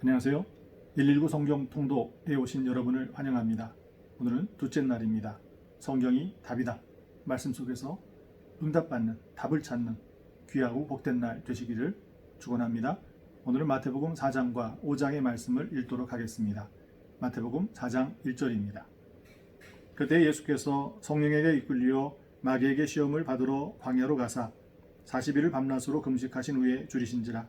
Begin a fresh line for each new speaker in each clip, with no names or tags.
안녕하세요. 119 성경 통독에 오신 여러분을 환영합니다. 오늘은 둘째 날입니다. 성경이 답이다. 말씀 속에서 응답받는 답을 찾는 귀하고 복된 날 되시기를 축원합니다. 오늘은 마태복음 4장과 5장의 말씀을 읽도록 하겠습니다. 마태복음 4장 1절입니다. 그때 예수께서 성령에게 이끌려 마귀에게 시험을 받으러 광야로 가사 40일을 밤낮으로 금식하신 후에 줄이신지라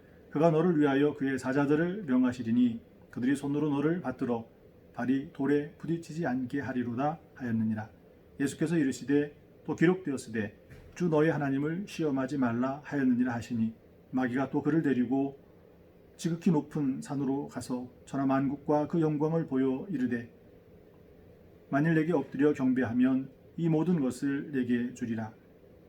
그가 너를 위하여 그의 사자들을 명하시리니 그들이 손으로 너를 받들어 발이 돌에 부딪히지 않게 하리로다 하였느니라. 예수께서 이르시되 또 기록되었으되 주 너희 하나님을 시험하지 말라 하였느니라 하시니 마귀가 또 그를 데리고 지극히 높은 산으로 가서 천하 만국과 그 영광을 보여 이르되 만일 내게 엎드려 경배하면 이 모든 것을 내게 주리라.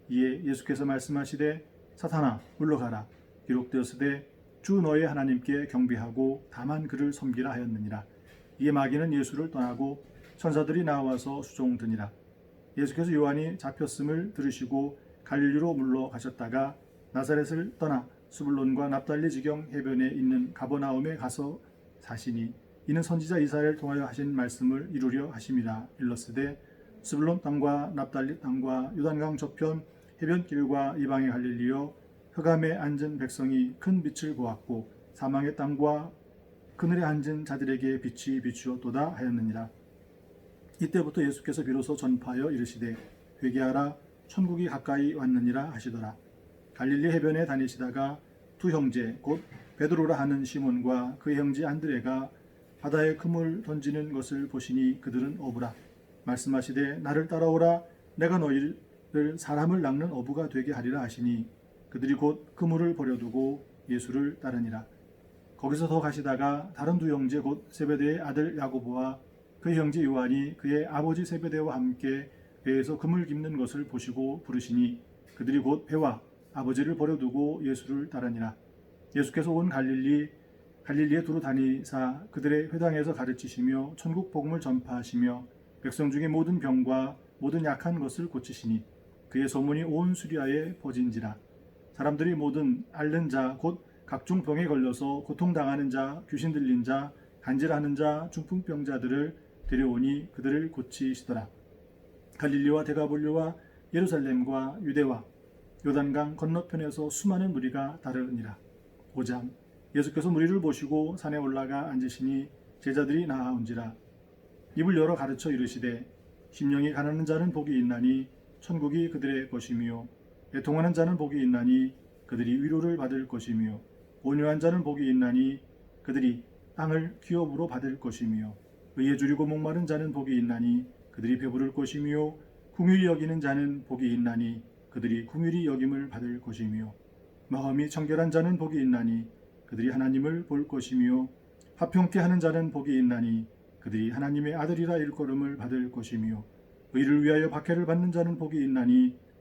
이에 예수께서 말씀하시되 사탄아 물러가라. 기록되었으되 주 너의 하나님께 경배하고 다만 그를 섬기라 하였느니라. 이에 마귀는 예수를 떠나고 천사들이 나와서 수종드니라. 예수께서 요한이 잡혔음을 들으시고 갈릴리로 물러가셨다가 나사렛을 떠나 수불론과 납달리 지경 해변에 있는 가버나움에 가서 사시니 이는 선지자 이사야를 통하여 하신 말씀을 이루려 하심이라 일렀으되 수불론 땅과 납달리 땅과 요단강 저편 해변길과 이방의 갈릴리여 흑암에 앉은 백성이 큰 빛을 보았고 사망의 땅과 그늘에 앉은 자들에게 빛이 비추었도다 하였느니라. 이때부터 예수께서 비로소 전파하여 이르시되 회개하라. 천국이 가까이 왔느니라 하시더라. 갈릴리 해변에 다니시다가 두 형제 곧 베드로라 하는 시몬과 그 형제 안드레가 바다에 그물 던지는 것을 보시니 그들은 어부라. 말씀하시되 나를 따라오라. 내가 너희를 사람을 낚는 어부가 되게 하리라 하시니 그들이 곧 그물을 버려두고 예수를 따르니라. 거기서 더 가시다가 다른 두 형제 곧 세베대의 아들 야고보와 그 형제 요한이 그의 아버지 세베대와 함께 배에서 그물 깁는 것을 보시고 부르시니 그들이 곧 배와 아버지를 버려두고 예수를 따르니라. 예수께서 온 갈릴리 갈릴리에 두루 다니사 그들의 회당에서 가르치시며 천국 복음을 전파하시며 백성 중에 모든 병과 모든 약한 것을 고치시니 그의 소문이 온 수리아에 퍼진지라 사람들이 모든 앓는 자 곧 각종 병에 걸려서 고통당하는 자 귀신 들린 자 간질하는 자 중풍병자들을 데려오니 그들을 고치시더라. 갈릴리와 데가볼리와 예루살렘과 유대와 요단강 건너편에서 수많은 무리가 따르니라. 5장 예수께서 무리를 보시고 산에 올라가 앉으시니 제자들이 나아온지라. 입을 열어 가르쳐 이르시되 심령이 가난한 자는 복이 있나니 천국이 그들의 것이며 애통하는 자는 복이 있나니 그들이 위로를 받을 것이며 온유한 자는 복이 있나니 그들이 땅을 기업으로 받을 것이며 의에 줄이고 목마른 자는 복이 있나니 그들이 배부를 것이며 궁휼히 여기는 자는 복이 있나니 그들이 궁휼히 여김을 받을 것이며 마음이 청결한 자는 복이 있나니 그들이 하나님을 볼 것이며 화평케 하는 자는 복이 있나니 그들이 하나님의 아들이라 일컬음을 받을 것이며 의를 위하여 박해를 받는 자는 복이 있나니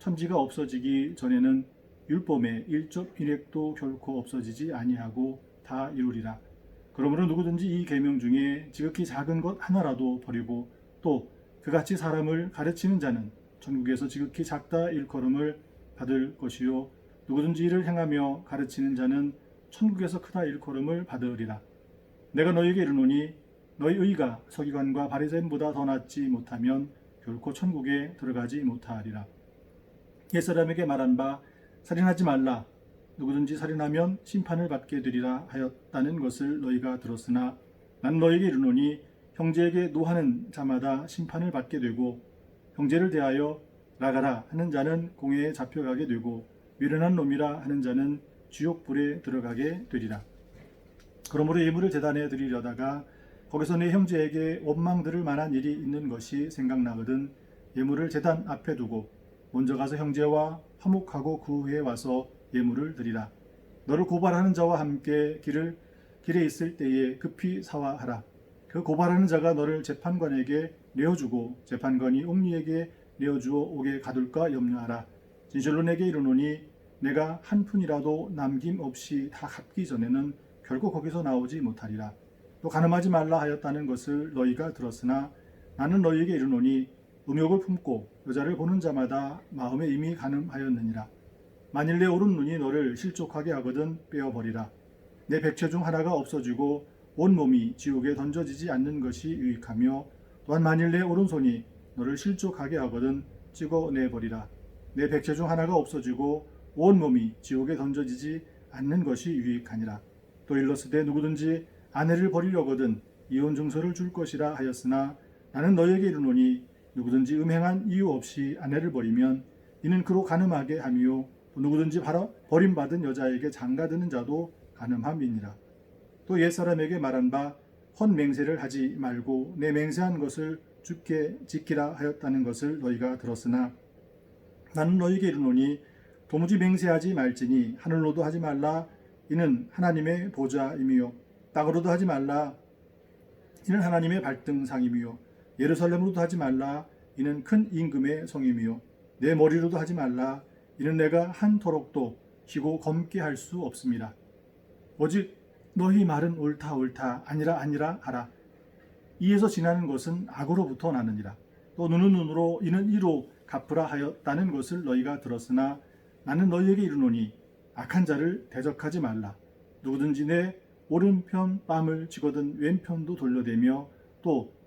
천지가 없어지기 전에는 율법의 일접 일획도 결코 없어지지 아니하고 다 이루리라 그러므로 누구든지 이 계명 중에 지극히 작은 것 하나라도 버리고 또 그같이 사람을 가르치는 자는 천국에서 지극히 작다 일컬음을 받을 것이요 누구든지 이를 행하며 가르치는 자는 천국에서 크다 일컬음을 받으리라. 내가 너희에게 이르노니 너희 의가 서기관과 바리새인보다 더 낫지 못하면 결코 천국에 들어가지 못하리라. 옛사람에게 말한 바 살인하지 말라. 누구든지 살인하면 심판을 받게 되리라 하였다는 것을 너희가 들었으나 난 너희에게 이르노니 형제에게 노하는 자마다 심판을 받게 되고 형제를 대하여 나가라 하는 자는 공회에 잡혀가게 되고 미련한 놈이라 하는 자는 지옥불에 들어가게 되리라. 그러므로 예물을 재단에 드리려다가 거기서 내 형제에게 원망 들을 만한 일이 있는 것이 생각나거든 예물을 재단 앞에 두고 먼저 가서 형제와 화목하고 그 후에 와서 예물을 드리라. 너를 고발하는 자와 함께 길을 길에 있을 때에 급히 사화하라. 그 고발하는 자가 너를 재판관에게 내어주고 재판관이 옥리에게 내어주어 옥에 가둘까 염려하라. 진실로 내게 이르노니 내가 한 푼이라도 남김 없이 다 갚기 전에는 결코 거기서 나오지 못하리라. 또 가늠하지 말라 하였다는 것을 너희가 들었으나 나는 너희에게 이르노니 음욕을 품고 여자를 보는 자마다 마음에 이미 가늠하였느니라. 만일 내 오른 눈이 너를 실족하게 하거든 빼어버리라. 내 백체 중 하나가 없어지고 온 몸이 지옥에 던져지지 않는 것이 유익하며 또한 만일 내 오른손이 너를 실족하게 하거든 찍어내버리라. 내 백체 중 하나가 없어지고 온 몸이 지옥에 던져지지 않는 것이 유익하니라. 또 일러스되 누구든지 아내를 버리려거든 이혼 증서를 줄 것이라 하였으나 나는 너에게 이르노니 누구든지 음행한 이유 없이 아내를 버리면 이는 그로 가늠하게 함이요. 또 누구든지 바로 버림받은 여자에게 장가드는 자도 가늠함이니라. 또 옛사람에게 말한 바 헌맹세를 하지 말고 내 맹세한 것을 죽게 지키라 하였다는 것을 너희가 들었으나 나는 너희에게 이르노니 도무지 맹세하지 말지니 하늘로도 하지 말라. 이는 하나님의 보좌임이요. 땅으로도 하지 말라. 이는 하나님의 발등상임이요 예루살렘으로도 하지 말라. 이는 큰 임금의 성임이요. 내 머리로도 하지 말라. 이는 내가 한 토록도 희고 검게 할 수 없습니다. 오직 너희 말은 옳다 옳다 아니라 아니라 하라. 이에서 지나는 것은 악으로부터 나느니라. 또 눈은 눈으로 이는 이로 갚으라 하였다는 것을 너희가 들었으나 나는 너희에게 이르노니 악한 자를 대적하지 말라. 누구든지 내 오른편 뺨을 쥐거든 왼편도 돌려대며 또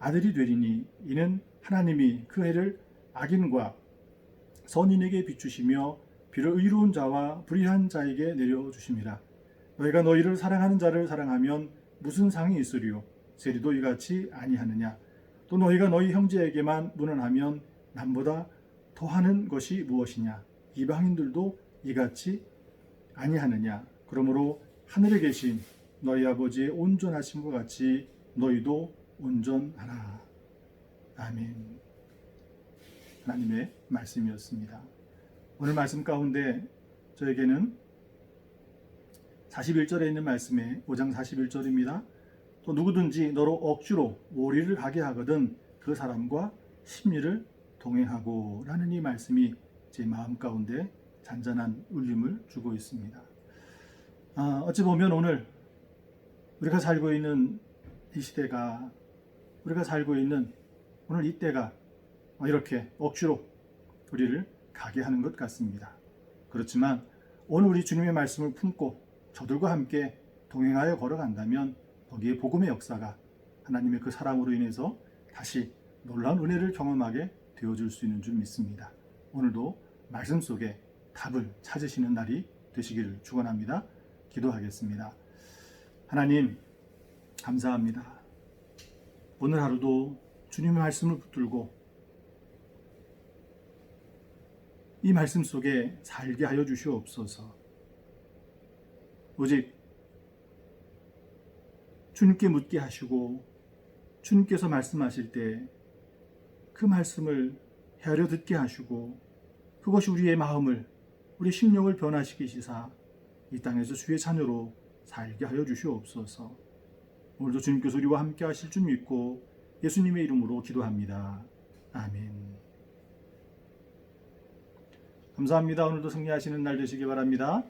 아들이 되리니 이는 하나님이 그 해를 악인과 선인에게 비추시며 비를 의로운 자와 불의한 자에게 내려 주심이라. 너희가 너희를 사랑하는 자를 사랑하면 무슨 상이 있으리요? 세리도 이같이 아니하느냐? 또 너희가 너희 형제에게만 문안하면 남보다 더하는 것이 무엇이냐? 이방인들도 이같이 아니하느냐? 그러므로 하늘에 계신 너희 아버지의 온전하심과 같이 너희도 온전하라. 아멘. 하나님의 말씀이었습니다. 오늘 말씀 가운데 저에게는 41절에 있는 말씀에 5장 41절입니다. 또 누구든지 너로 억지로 오리를 가게 하거든 그 사람과 심리를 동행하고 라는 이 말씀이 제 마음 가운데 잔잔한 울림을 주고 있습니다. 아, 어찌 보면 오늘 우리가 살고 있는 이 시대가 우리가 살고 있는 오늘 이때가 이렇게 억지로 우리를 가게 하는 것 같습니다. 그렇지만 오늘 우리 주님의 말씀을 품고 저들과 함께 동행하여 걸어간다면 거기에 복음의 역사가 하나님의 그 사랑으로 인해서 다시 놀라운 은혜를 경험하게 되어줄 수 있는 줄 믿습니다. 오늘도 말씀 속에 답을 찾으시는 날이 되시기를 축원합니다. 기도하겠습니다. 하나님 감사합니다. 오늘 하루도 주님의 말씀을 붙들고 이 말씀 속에 살게 하여 주시옵소서. 오직 주님께 묻게 하시고 주님께서 말씀하실 때 그 말씀을 헤아려 듣게 하시고 그것이 우리의 마음을 우리 심령을 변화시키시사 이 땅에서 주의 자녀로 살게 하여 주시옵소서. 오늘도 주님께서 우리와 함께 하실 줄 믿고 예수님의 이름으로 기도합니다. 아멘. 감사합니다. 오늘도 승리하시는 날 되시기 바랍니다.